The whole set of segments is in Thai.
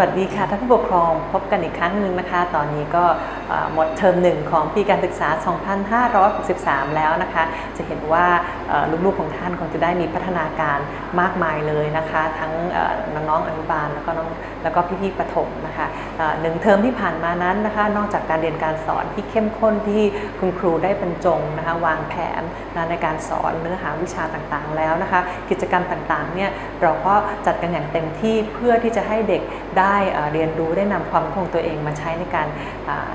วัสดีค่ะท่านผู้ปกครองพบกันอีกครั้งหนึ่งนะคะ ตอนนี้ก็หมดเทอมหนึ่งของปีการศึกษา 2563 แล้วนะคะ จะเห็นว่าลูกๆของท่านคงจะได้มีพัฒนาการมากมายเลยนะคะ ทั้งน้องๆอนุบาลแล้วก็น้องแล้วก็พี่ๆประถมนะคะหนึ่งเทอมที่ผ่านมานั้นนะคะ นอกจากการเรียนการสอนที่เข้มข้นที่คุณครูได้บรรจงนะคะวางแผนนในการสอนเนื้อหาวิชาต่างๆแล้วนะคะ กิจกรรมต่างๆเนี่ยเราก็จัดกันอย่างเต็มที่เพื่อที่จะให้เด็กได้เอ่อเรียนรู้ได้นำความรู้ของตัวเองมาใช้ในการ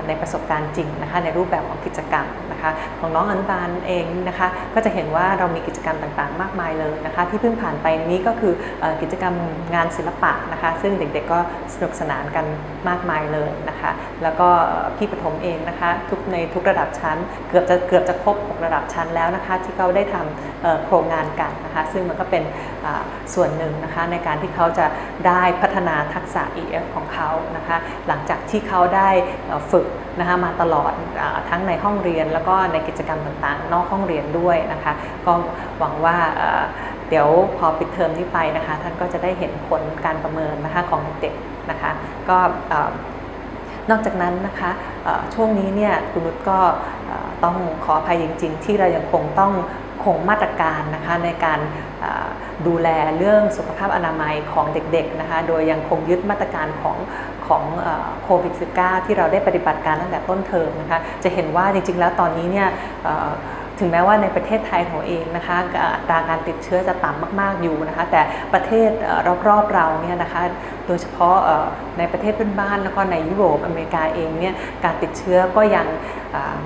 ในประสบการณ์จริงนะคะในรูปแบบของกิจกรรมนะคะของน้องอันุบาลเองนะคะก็จะเห็นว่าเรามีกิจกรรมต่างๆ มากมายเลยนะคะที่เพิ่งผ่านไปนี้ก็คืออกิจกรรมงานศิลปะนะคะซึ่งเด็กๆก็สนุกสนานกันมากมายเลยนะคะแล้วก็พี่ปฐมเองนะคะทุกในทุกระดับชั้น เกือบจะเกือบจะครบ6ระดับชั้นแล้วนะคะที่เขาได้ทำโครงงานกันนะคะซึ่งมันก็เป็น ส่วนหนึ่งนะคะในการที่เขาจะได้พัฒนาทักษะ EF ของเขานะคะหลังจากที่เขาได้ฝึกนะคะมาตลอดอทั้งในห้องเรียนแล้วก็ในกิจกรรมต่างๆ นอกห้องเรียนด้วยนะคะก็หวังว่าเดี๋ยวพอปิดเทอมนี้ไปนะคะท่านก็จะได้เห็นผลการประเมินนะคะของเด็กนะคะก็นอกจากนั้นนะคะช่วงนี้เนี่ยคุณนุชก็ต้องขออภัยจริง ๆ ที่เรายังคงต้อง คงมาตรการนะคะในการดูแลเรื่องสุขภาพอนามัยของเด็กๆนะคะโดยยังคงยึดมาตรการของของโควิด -19 ที่เราได้ปฏิบัติการตั้งแต่ต้นเทอมนะคะจะเห็นว่าจริงๆแล้วตอนนี้เนี่ย ถึงแม้ว่าในประเทศไทยของเองนะคะอัตราการติดเชื้อจะต่ำมาก ๆ อยู่นะคะแต่ประเทศรอบ ๆ เราเนี่ยนะคะโดยเฉพาะในประเทศเพื่อนบ้านแล้วก็ในยุโรปอเมริกาเองเนี่ยการติดเชื้อก็ยัง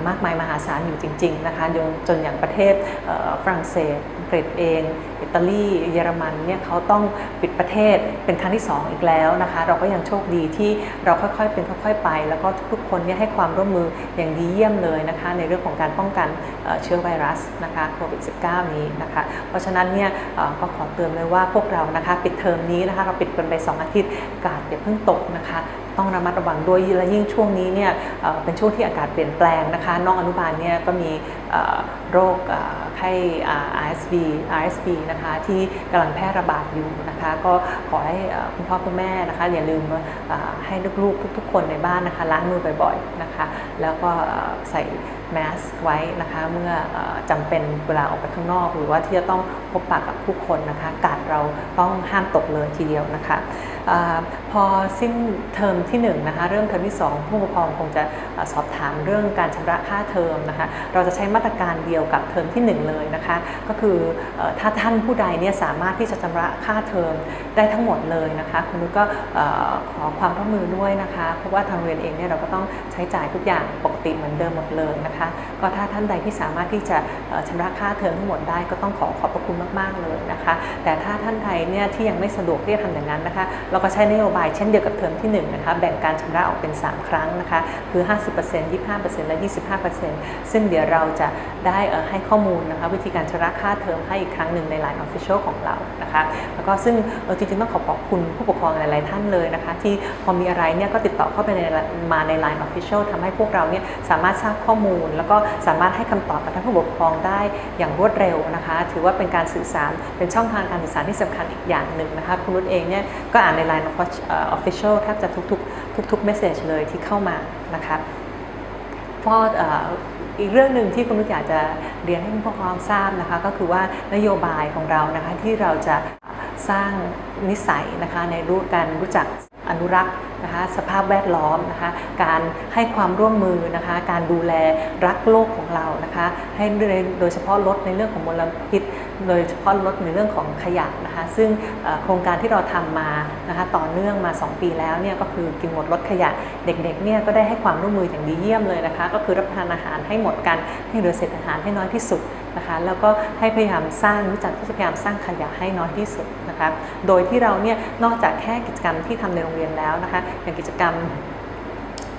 มากมายมหาศาลอยู่จริง ๆ นะคะจนอย่างประเทศฝรั่งเศส กฤษเอง อิตาลี เยอรมันเนี่ยเขาต้องปิดประเทศเป็นครั้งที่ 2 อีกแล้วนะคะ เราก็ยังโชคดีที่เราค่อยๆเป็นค่อยๆไป แล้วก็ทุกๆคนเนี่ยให้ความร่วมมืออย่างดีเยี่ยมเลยนะคะ ในเรื่องของการป้องกันเชื้อไวรัสนะคะโควิด -19 นี้นะคะ เพราะฉะนั้นเนี่ยก็ขอเตือนเลยว่าพวกเรานะคะ ปิดเทอมนี้นะคะ เราปิดกันไป 2 อาทิตย์กาศอย่าเพิ่งตกนะคะ ต้องระมัดระวังด้วยและยิ่งช่วงนี้เนี่ยเป็นช่วงที่อากาศเปลี่ยนแปลงนะคะน้องอนุบาลเนี่ยก็มีโรคไข้ RSV RSV นะคะที่กำลังแพร่ระบาดอยู่นะคะก็ขอให้คุณพ่อคุณแม่นะคะอย่าลืมเอ่อให้ลูกๆทุก ๆ คนในบ้านนะคะล้างมือบ่อยๆนะคะแล้วก็ใส่แมส ไว้นะคะเมื่อเอ่อจำเป็นเวลาออกไปข้างนอก หรือว่าที่จะต้องพบปะกับผู้คนนะคะกาดเราต้องห้ามตกเลยทีเดียวนะคะอพอสิ้นเทอมที่1นะคะเริ่มเทอมที่ 2 ผู้ปกครองคงจะสอบถามเรื่องการชำระค่าเทอมนะคะเราจะใช้มาตรการเดียวกับเทอมที่ 1 เลยนะคะก็คือถ้าท่านผู้ใดเนี่ยสามารถที่จะชำระค่าเทอมได้ทั้งหมดเลยนะคะคุณนุชก็ขอความร่วมมือด้วยนะคะเพราะว่าทางโรงเรียนเองเนี่ยเราก็ต้องใช้จ่ายทุกอย่างปกติเหมือนเดิมหมดเลยนะคะก็ถ้าท่านใดที่สามารถที่จะเอ่อชำระค่าเทอมทั้งหมดได้ก็ต้องขอขอบพระคุณมากๆเลยนะคะ แต่ถ้าท่านใดเนี่ยที่ยังไม่สะดวกที่จะทำอย่างนั้นนะคะ เราก็ใช้นโยบายเช่นเดียวกับเทอมที่1นะคะแบ่งการชำระออกเป็น 3 ครั้งนะคะคือ 50% 25%และ 25%ซึ่งเดี๋ยวเราจะได้ให้ข้อมูลนะคะวิธีการชำระค่าเทอมให้อีกครั้งหนึ่งใน Line Official ของเรานะคะแล้วก็ซึ่งจริงๆต้องขอขอบคุณผู้ปกครองหลายๆท่านเลยนะคะที่พอมีอะไรเนี่ยก็ติดต่อเข้าไปในมาใน Line Official ทำให้พวกเราเนี่ยสามารถทราบข้อมูล แล้วก็สามารถให้คำตอบกับท่านผู้ปกครองได้อย่างรวดเร็วนะคะ ถือว่าเป็นการสื่อสารเป็นช่องทางการสื่อสารที่สำคัญอีกอย่างหนึ่งนะคะคุณรุตเองเนี่ยก็อ่านใน Line Official แทบจะทุกๆทุกๆ message เลยที่เข้ามานะคะเพอเอ่ออีกเรื่องหนึ่งที่คุณนุชอยากจะเรียนให้ผู้ปกครองทราบนะคะ ก็คือว่านโยบายของเรานะคะที่เราจะสร้างนิสัยนะคะในรูปการรู้จักอนุรักษ์ นะคะสภาพแวดล้อมนะคะการให้ความร่วมมือนะคะการดูแลรักโลกของเรานะคะ ให้โดยเฉพาะลดในเรื่องของมลพิษ โดยเฉพาะลดในเรื่องของขยะนะคะซึ่งโครงการที่เราทำมานะคะต่อเนื่องมา 2 ปีแล้วเนี่ยก็คือกินหมดลดขยะเด็กๆเนี่ยก็ได้ให้ความร่วมมืออย่างดีเยี่ยมเลยนะคะก็คือรับประทานอาหารให้หมดกันให้เหลือเศษอาหารให้น้อยที่สุดนะคะแล้วก็ให้พยายามสร้างรู้จักที่จะพยายามสร้างขยะให้น้อยที่สุดนะคะโดยที่เราเนี่ยนอกจากแค่กิจกรรมที่ทำในโรงเรียนแล้วนะคะอย่างกิจกรรม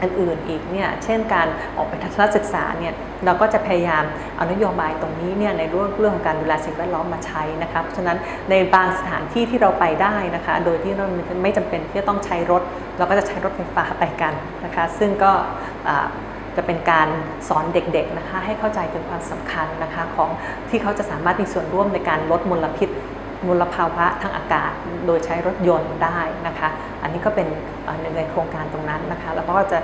อื่นอีกเนี่ยเช่นการออกไปทัศนศึกษาเนี่ยเราก็จะพยายามเอานโยบายตรงนี้เนี่ยในเรื่องเรื่องของการดูแลสิ่งแวดล้อมมาใช้นะคะเพราะฉะนั้นในบางสถานที่ที่เราไปได้นะคะ โดยที่เราไม่จำเป็นที่จะต้องใช้รถ เราก็จะใช้รถไฟฟ้าไปกันนะคะ ซึ่งก็จะเป็นการสอนเด็กๆนะคะให้เข้าใจถึงความสำคัญนะคะของที่เขาจะสามารถมีส่วนร่วมในการลดมลพิษ มลภาวะทางอากาศโดยใช้รถยนต์ได้นะคะ อันนี้ก็เป็นเอ่อหนึ่งในโครงการตรงนั้นนะคะ แล้วก็จะ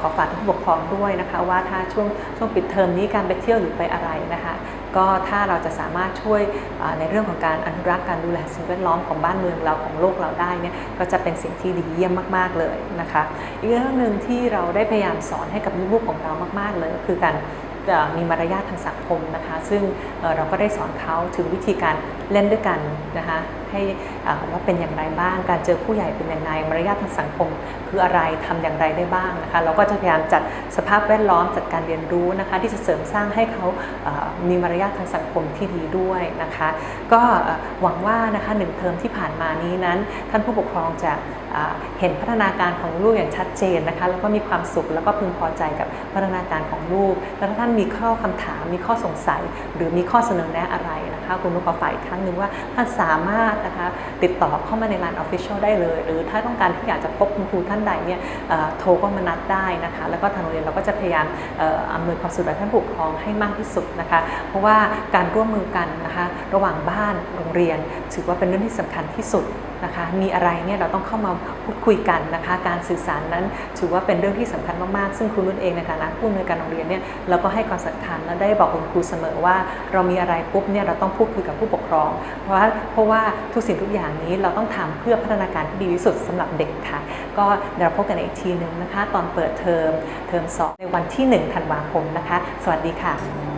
ขอฝากผู้ปกครองด้วยนะคะว่าถ้าช่วงช่วงปิดเทอมนี้การไปเที่ยวหรือไปอะไรนะคะก็ถ้าเราจะสามารถช่วยในเรื่องของการอนุรักษ์การดูแลสิ่งแวดล้อมของบ้านเมืองเราของโลกเราได้เนี่ยก็จะเป็นสิ่งที่ดีเยี่ยมมาก ๆเลยนะคะ อีกเรื่องหนึ่งที่เราได้พยายามสอนให้กับลูกๆของเรามาก ๆเลยก็คือการ มีมารยาททางสังคมนะคะ ซึ่งเราก็ได้สอนเขาถึงวิธีการเล่นด้วยกันนะคะให้ว่าเป็นอย่างไรบ้าง การเจอผู้ใหญ่เป็นยังไงมารยาททางสังคม คืออะไรทำอย่างไรได้บ้างนะคะเราก็จะพยายามจัดสภาพแวดล้อมจัดการเรียนรู้นะคะ ที่จะเสริมสร้างให้เขามีมารยาททางสังคมที่ดีด้วยนะคะ ก็หวังว่านะคะหนึ่งเทอมที่ ผ่านมานี้นั้น ท่านผู้ปกครองจะเห็นพัฒนาการของลูกอย่างชัดเจนนะคะ แล้วก็มีความสุขแล้วก็พึงพอใจกับพัฒนาการของลูก แล้วถ้าท่านมีข้อคำถามมีข้อสงสัย หรือมีข้อเสนอแนะอะไรนะคะคุณลูกขอฝ่ายอีกครั้งหนึ่งว่าท่านสามารถนะคะติดต่อเข้ามาใน Line Official ได้เลย หรือถ้าต้องการที่อยากจะพบคุณครูท่านใดเนี่ยโทรก็มานัดได้นะคะ แล้วก็ทางโรงเรียนเราก็จะพยายามอำนวยความสะดวกให้ท่านผู้ปกครองให้มากที่สุดนะคะ เพราะว่าการร่วมมือกันนะคะ ระหว่างบ้านโรงเรียน ถือว่าเป็นเรื่องที่สำคัญที่สุดนะคะมีอะไรเนี่ยเราต้องเข้ามาพูดคุยกันนะคะ การสื่อสารนั้นถือว่าเป็นเรื่องที่สำคัญมากๆ ซึ่งครูนุ่นเองในฐานะผู้อำนวยการโรงเรียนเนี่ยเราก็ให้ความสำคัญและได้บอกคุณครูเสมอว่า เรามีอะไรปุ๊บเนี่ยเราต้องพูดคุยกับผู้ปกครอง เพราะว่าเพราะว่าทุกสิ่งทุกอย่างนี้เราต้องทำเพื่อพัฒนาการที่ดีที่สุดสำหรับเด็กค่ะ ก็เดี๋ยวพบกันอีกทีหนึ่งนะคะ ตอนเปิดเทอมเทอมสองในวันที่ 1 ธันวาคมนะคะ สวัสดีค่ะ